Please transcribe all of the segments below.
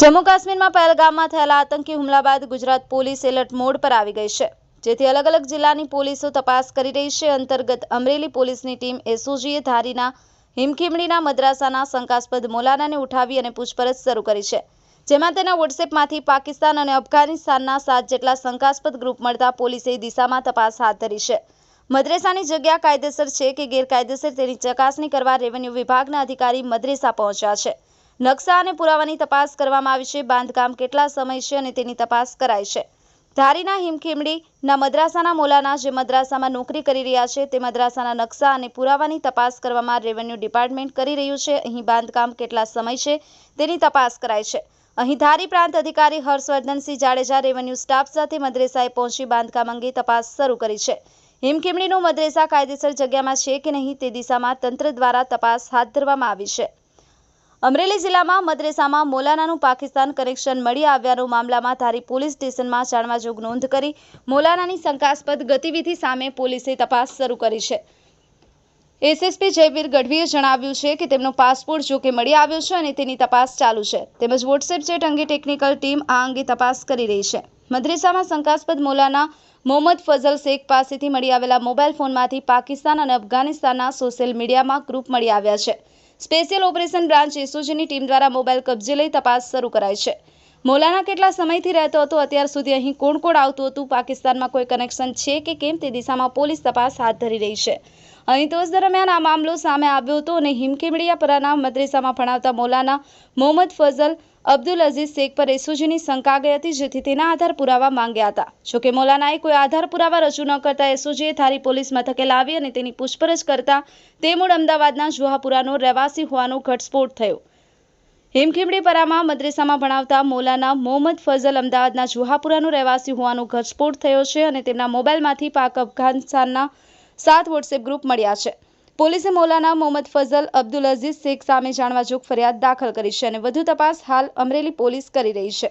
જમ્મુ કાશ્મીરમાં પહેલગામમાં થયેલા આતંકી હુમલા બાદ ગુજરાત પોલીસ એલર્ટ મોડ પર આવી ગઈ છે, જેથી અલગ અલગ જિલ્લાની પોલીસો તપાસ કરી રહી છે. અંતર્ગત અમરેલી પોલીસની ટીમ એસઓજીએ ધારીના હિમખીમડીના મદ્રાસાના શંકાસ્પદ મોલાનાને ઉઠાવી અને પૂછપરછ શરૂ કરી છે, જેમાં તેના વોટ્સએપમાંથી પાકિસ્તાન અને અફઘાનિસ્તાનના સાત જેટલા શંકાસ્પદ ગ્રુપ મળતા પોલીસે દિશામાં તપાસ હાથ ધરી છે. મદ્રેસાની જગ્યા કાયદેસર છે કે ગેરકાયદેસર તેની ચકાસણી કરવા રેવન્યુ વિભાગના અધિકારી મદ્રેસા પહોંચ્યા છે. નકશા અને પુરાવાની તપાસ કરવામાં આવી છે. બાંધકામ કેટલા સમય છે અને તેની તપાસ કરાય છે. ધારીના હિમખીમડીના મદ્રાસાના મોલાના જે મદ્રાસામાં નોકરી કરી રહ્યા છે, તે મદ્રાસાના નકશા અને પુરાવાની તપાસ કરવામાં રેવન્યુ ડિપાર્ટમેન્ટ કરી રહ્યું છે. અહીં બાંધકામ કેટલા સમય છે તેની તપાસ કરાય છે. અહીં ધારી પ્રાંત અધિકારી હર્ષવર્ધનસિંહ જાડેજા રેવન્યુ સ્ટાફ સાથે મદ્રેસાએ પહોંચી બાંધકામ અંગે તપાસ શરૂ કરી છે. હિમખીમડીનું મદ્રેસા કાયદેસર જગ્યામાં છે કે નહીં તે દિશામાં તંત્ર દ્વારા તપાસ હાથ ધરવામાં આવી છે. અમરેલી જિલ્લામાં મદ્રેસામાં મોલાનાનું પાકિસ્તાન કનેક્શન મળી આવ્યાનો મામલામાં ધારી પોલીસ સ્ટેશનમાં જાણવા જોગ નોંધ કરી મોલાનાની શંકાસ્પદ ગતિવિધિ સામે પોલીસે તપાસ શરૂ કરી છે. એસએસપી જયવીર ગઢવીએ જણાવ્યું છે કે તેમનો પાસપોર્ટ જોકે મળી આવ્યો છે અને તેની તપાસ ચાલુ છે. તેમજ વોટ્સએપ ચેટ અંગે ટેકનિકલ ટીમ આ અંગે તપાસ કરી રહી છે. મદ્રેસામાં શંકાસ્પદ મોલાના મોહમ્મદ ફઝલ શેખ પાસેથી મળી આવેલા મોબાઈલ ફોનમાંથી પાકિસ્તાન અને અફઘાનિસ્તાનના સોશિયલ મીડિયામાં ગ્રુપ મળી આવ્યા છે. સ્પેશિયલ ઓપરેશન બ્રાન્ચ એસઓજીની ટીમ દ્વારા મોબાઈલ કબજે લઈ તપાસ શરૂ કરાઈ છે. મૌલાના કેટલા સમયથી રહેતો હતો, અત્યાર સુધી અહીં કોણ કોણ આવતું હતું, પાકિસ્તાનમાં કોઈ કનેક્શન છે કે કેમ, તે દિશામાં પોલીસ તપાસ હાથ ધરી રહી છે. અહીં તોસ દરમિયાન આ મામલો સામે આવ્યો હતો અને હિમકેમડિયાપરાના મદ્રેસામાં ભણાવતા મૌલાના મોહમ્મદ ફઝલ અબ્દુલ અઝીઝ શેખ પર એસઓજીની શંકા ગઈ હતી, જેથી તેના આધાર પુરાવા માંગ્યા હતા. જોકે મૌલાનાએ કોઈ આધાર પુરાવા રજૂ ન કરતા એસઓજીએ ધારી પોલીસ મથકે લાવી અને તેની પૂછપરછ કરતા તે મૂળ અમદાવાદના જુહાપુરાનો રહેવાસી હોવાનો ઘટસ્ફોટ થયો. હિમખીમડીપરામાં મદ્રેસામાં ભણાવતા મૌલાના મોહમ્મદ ફઝલ અમદાવાદના જુહાપુરાનો રહેવાસી હોવાનો ઘટસ્ફોટ થયો છે અને તેમના મોબાઈલમાંથી પાક અફઘાનિસ્તાનના સાત વોટ્સએપ ગ્રુપ મળ્યા છે. પોલીસે મૌલાના મોહમ્મદ ફઝલ અબ્દુલ અઝીઝ શેખ સામે જાણવા જોગ ફરિયાદ દાખલ કરી છે અને વધુ તપાસ હાલ અમરેલી પોલીસ કરી રહી છે.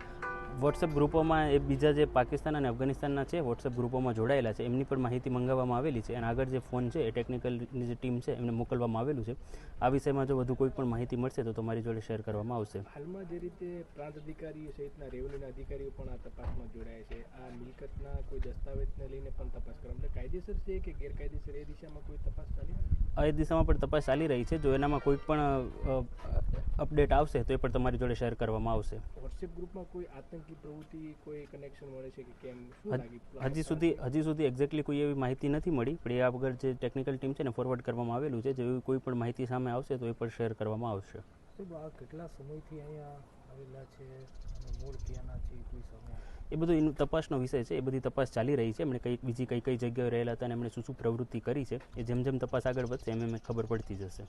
વોટ્સએપ ગ્રુપોમાં એ બીજા જે પાકિસ્તાન અને અફઘાનિસ્તાનના છે વોટ્સએપ ગ્રુપોમાં જોડાયેલા છે. એમની પણ માહિતી મંગાવવામાં આવેલી છે અને આગળ જે ફોન છે એ ટેકનિકલની જે ટીમ છે એમને મોકલવામાં આવેલું છે. આ વિષયમાં જો વધુ કોઈ પણ માહિતી મળશે તો તમારી જોડે શેર કરવામાં આવશે. હાલમાં જે રીતે પ્રાંત અધિકારીઓ સહિતના રેવન્યુના અધિકારીઓ પણ આ તપાસમાં જોડાયા છે. આ મિલકતના કોઈ દસ્તાવેજને લઈને પણ તપાસ કરવા એટલે કાયદેસર છે કે ગેરકાયદેસર એ દિશામાં કોઈ તપાસ ચાલી એ દિશામાં પણ તપાસ ચાલી રહી છે. જો એનામાં કોઈ પણ અપડેટ આવશે તો એ પણ તમારી જોડે શેર કરવામાં આવશે. વોટ્સએપ ગ્રુપમાં કોઈ આતંકી પ્રવૃત્તિ કોઈ કનેક્શન મળે છે કે કેમ? હજ- સુધી હજી સુધી એક્ઝેક્ટલી કોઈ એવી માહિતી નથી મળી પણ એ આગળ જે ટેકનિકલ ટીમ છે ને ફોરવર્ડ કરવામાં આવેલું છે જેવી કોઈ પણ માહિતી સામે આવશે તો એ પણ શેર કરવામાં આવશે. કેટલા સમયથી અહીંયા આવેલા છે? મૂળ ક્યાંના છે? કોઈ સમય? એ બધું એનું તપાસનો વિષય છે એ બધી તપાસ ચાલી રહી છે. એમણે કઈ બીજી કઈ કઈ જગ્યાએ રહેલા હતા અને એમણે શું શું પ્રવૃત્તિ કરી છે એ જેમ જેમ તપાસ આગળ વધશે એમ એમ ખબર પડતી જશે.